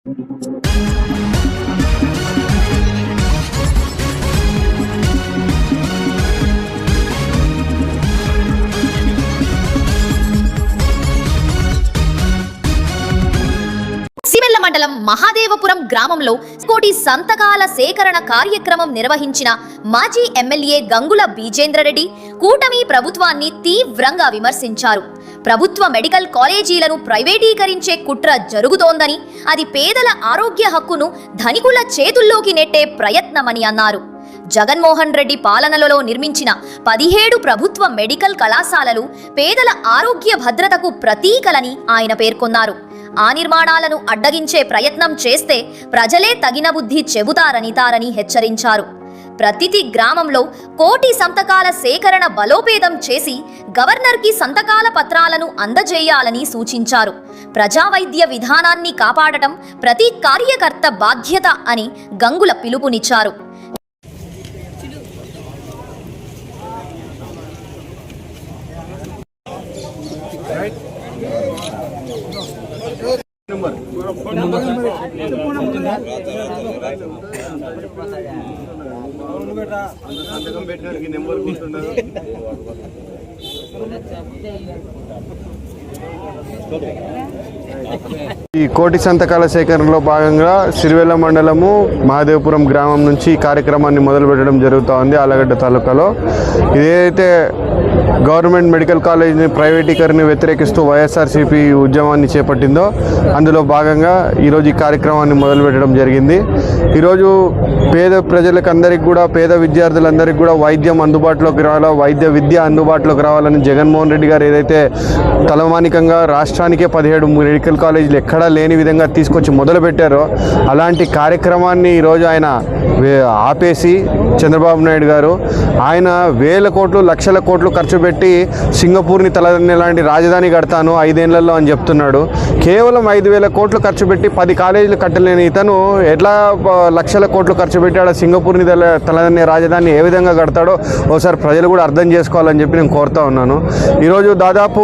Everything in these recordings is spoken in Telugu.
సివెల్ల మండలం మహాదేవపురం గ్రామంలో కోటి సంతకాల సేకరణ కార్యక్రమం నిర్వహించిన మాజీ ఎమ్మెల్యే గంగుల బీజేంద్రరెడ్డి కూటమి ప్రభుత్వాన్ని తీవ్రంగా విమర్శించారు. ప్రభుత్వ మెడికల్ కాలేజీలను ప్రైవేటీకరించే కుట్ర జరుగుతోందని అది పేదల ఆరోగ్య హక్కును ధనికుల చేతుల్లోకి నెట్టే ప్రయత్నమని అన్నారు. జగన్మోహన్ రెడ్డి పాలనలలో నిర్మించిన పదిహేడు ప్రభుత్వ మెడికల్ కళాశాలలు పేదల ఆరోగ్య భద్రతకు ప్రతీకలని ఆయన పేర్కొన్నారు. ఆ నిర్మాణాలను అడ్డగించే ప్రయత్నం చేస్తే ప్రజలే తగిన బుద్ధి చెబుతారని తారని హెచ్చరించారు. ప్రతిటి గ్రామంలో కోటి సంతకాల సేకరణ బలోపేతం చేసి గవర్నర్కి సంతకాల పత్రాలను అందజేయాలని సూచించారు. ప్రజా వైద్య విధానాన్ని కాపాడటం ప్రతి కార్యకర్త బాధ్యత అని గంగుల పిలుపునిచ్చారు. సంతకం పెట్టడానికి నెంబర్ గుర్తుండదు. ఈ కోటి సంతకాల సేకరణలో భాగంగా సిరివెల్ల మండలము మహాదేవపురం గ్రామం నుంచి ఈ కార్యక్రమాన్ని మొదలు పెట్టడం జరుగుతూ ఉంది ఆలగడ్డ తాలూకాలో. ఇదైతే గవర్నమెంట్ మెడికల్ కాలేజీని ప్రైవేటీకరణ వ్యతిరేకిస్తూ వైఎస్ఆర్సీపీ ఉద్యమాన్ని చేపట్టిందో అందులో భాగంగా ఈరోజు ఈ కార్యక్రమాన్ని మొదలు పెట్టడం జరిగింది. ఈరోజు పేద ప్రజలకు అందరికీ కూడా పేద విద్యార్థులందరికీ కూడా వైద్యం అందుబాటులోకి రావాలా వైద్య విద్య అందుబాటులోకి రావాలని జగన్మోహన్ రెడ్డి గారు ఏదైతే తలమానికంగా రాష్ట్రానికే పదిహేడు మెడికల్ కాలేజీలు ఎక్కడా లేని విధంగా తీసుకొచ్చి మొదలుపెట్టారో అలాంటి కార్యక్రమాన్ని ఈరోజు ఆయన ఆపేసి చంద్రబాబు నాయుడు గారు ఆయన వేల కోట్లు లక్షల కోట్లు ఖర్చు పెట్టి సింగపూర్ని తలదన్నే లాంటి రాజధాని కడతాను ఐదేళ్ళలో అని చెప్తున్నాడు. కేవలం ఐదు వేల కోట్లు ఖర్చు పెట్టి పది కాలేజీలు కట్టలేని ఇతను ఎట్లా లక్షల కోట్లు ఖర్చు పెట్టాడో సింగపూర్ని తల తలదన్నే రాజధాని ఏ విధంగా కడతాడో ఒకసారి ప్రజలు కూడా అర్థం చేసుకోవాలని చెప్పి నేను కోరుతా ఉన్నాను. ఈరోజు దాదాపు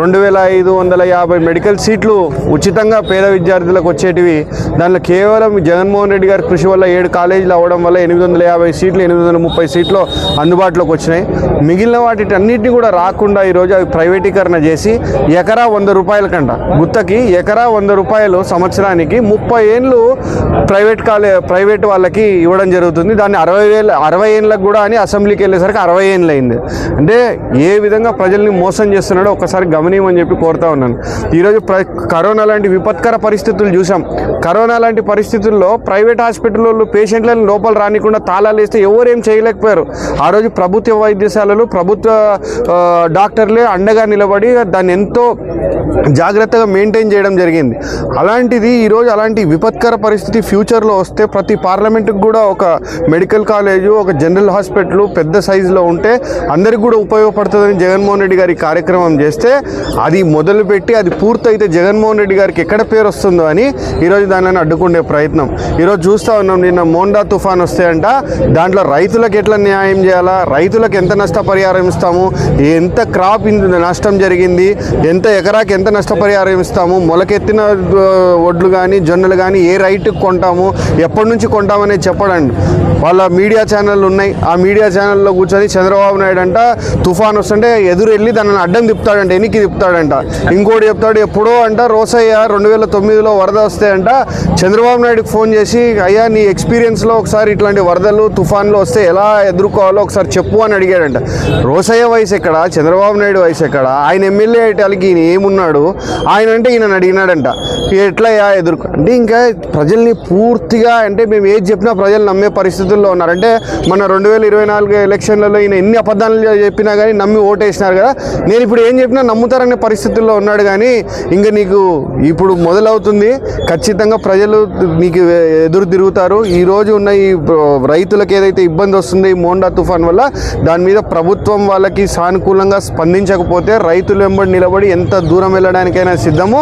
రెండు వేల ఐదు వందల యాభై మెడికల్ సీట్లు ఉచితంగా పేద విద్యార్థులకు వచ్చేటివి. దానిలో కేవలం జగన్మోహన్ రెడ్డి గారి కృషి వల్ల ఏడు కాలేజీలు అవ్వడం వల్ల ఎనిమిది వందల యాభై సీట్లు ఎనిమిది వందల ముప్పై సీట్లు అందుబాటులోకి వచ్చినాయి. మిగిలిన వాటిటన్నిటిని కూడా రాకుండా ఈరోజు అవి ప్రైవేటీకరణ చేసి ఎకరా వంద రూపాయల కంట గుత్తకి ఎకరా వంద రూపాయలు సంవత్సరానికి ముప్పై ఏళ్ళు ప్రైవేట్ కాలే ప్రైవేట్ వాళ్ళకి ఇవ్వడం జరుగుతుంది. దాన్ని అరవై వేల అరవై ఏండ్లకు కూడా అని అసెంబ్లీకి వెళ్ళేసరికి అరవై ఏళ్ళు అయింది. అంటే ఏ విధంగా ప్రజల్ని మోసం చేస్తున్నాడో ఒకసారి గమనియమని చెప్పి కోరుతా ఉన్నాను. ఈరోజు ప్ర కరోనా లాంటి విపత్కర పరిస్థితులు చూసాం. కరోనా లాంటి పరిస్థితుల్లో ప్రైవేట్ హాస్పిటల్ వాళ్ళు పేషెంట్లను లోపల రానికుండా తాళాలు వేస్తే ఎవరు ఏం చేయలేకపోయారు. ఆ రోజు ప్రభుత్వ వైద్యశాలలు ప్రభుత్వ డాక్టర్లే అండగా నిలబడి దాన్ని ఎంతో జాగ్రత్తగా మెయింటైన్ చేయడం జరిగింది. అలాంటిది ఈరోజు అలాంటి విపత్కర పరిస్థితి ఫ్యూచర్లో వస్తే ప్రతి పార్లమెంటుకు కూడా ఒక మెడికల్ కాలేజు ఒక జనరల్ హాస్పిటల్ పెద్ద సైజులో ఉంటే అందరికి కూడా ఉపయోగపడుతుందని జగన్మోహన్ రెడ్డి గారి కార్యక్రమం చేస్తే అది మొదలుపెట్టి అది పూర్తయితే జగన్మోహన్ రెడ్డి గారికి ఎక్కడ పేరు వస్తుందో అని ఈరోజు దానిని అడ్డుకునే ప్రయత్నం. ఈరోజు చూస్తూ ఉన్నాం నిన్న మోండా తుఫాన్ వస్తే అంట దాంట్లో రైతులకు ఎట్లా న్యాయం చేయాలా? రైతులకు ఎంత నష్టపరిహారం ఇస్తాము? ఎంత క్రాప్ ఇన్- నష్టం జరిగింది? ఎంత ఎకరాకి ఎంత నష్టపరిహారం ఇస్తాము? మొలకెత్తిన ఒడ్లు వడ్లు కానీ జొన్నలు కానీ ఏ రైట్కి కొంటాము? ఎప్పటి నుంచి కొంటామనేది చెప్పడండి. వాళ్ళ మీడియా ఛానళ్ళు ఉన్నాయి. ఆ మీడియా ఛానల్లో కూర్చొని చంద్రబాబు నాయుడు అంట తుఫాన్ వస్తుంటే ఎదురు వెళ్ళి అడ్డం తిప్పుతాడంట ఎనికి తిప్పుతాడంట. ఇంకోటి చెప్తాడు ఎప్పుడో అంట రోసయ్య రెండు వేల తొమ్మిదిలో వరద వస్తే అంట చంద్రబాబు నాయుడుకి ఫోన్ చేసి అయ్యా నీ ఎక్స్పీరియన్స్లో ఒకసారి ఇట్లాంటి వరదలు తుఫాన్లు వస్తే ఎలా ఎదుర్కోవాలో ఒకసారి చెప్పు అని అడిగాడంట. రోసయ్య వయసు ఎక్కడ? చంద్రబాబు నాయుడు వయసు ఎక్కడ? ఆయన ఎమ్మెల్యే అయ్యేటాలకి ఈయన ఏమున్నాడు? ఆయన అంటే ఈయన అడిగినాడంట. ఎట్లా ఎదుర్కో? అంటే ఇంకా ప్రజల్ని పూర్తిగా అంటే మేము ఏది చెప్పినా ప్రజలు నమ్మే పరిస్థితుల్లో ఉన్నారు. అంటే మన రెండు వేల ఇరవై నాలుగు ఎలక్షన్లలో ఈయన ఎన్ని అబద్ధాలు చెప్పినా కానీ నమ్మి ఓటేసినారు కదా. నేను ఇప్పుడు ఏం చెప్పినా నమ్ముతారనే పరిస్థితుల్లో ఉన్నాడు కానీ ఇంకా నీకు ఇప్పుడు మొదలవుతుంది. ఖచ్చితంగా ప్రజలు నీకు ఎదురు తిరుగుతారు. ఈ రోజు ఉన్న ఈ రైతులకు ఏదైతే ఇబ్బంది వస్తుంది ఈ మోండా తుఫాన్ వల్ల దాని మీద ప్రభుత్వం వాళ్ళకి సానుకూలంగా స్పందించకపోతే రైతులు వెంబడి నిలబడి ఎంత దూరం వెళ్ళడానికైనా సిద్ధము.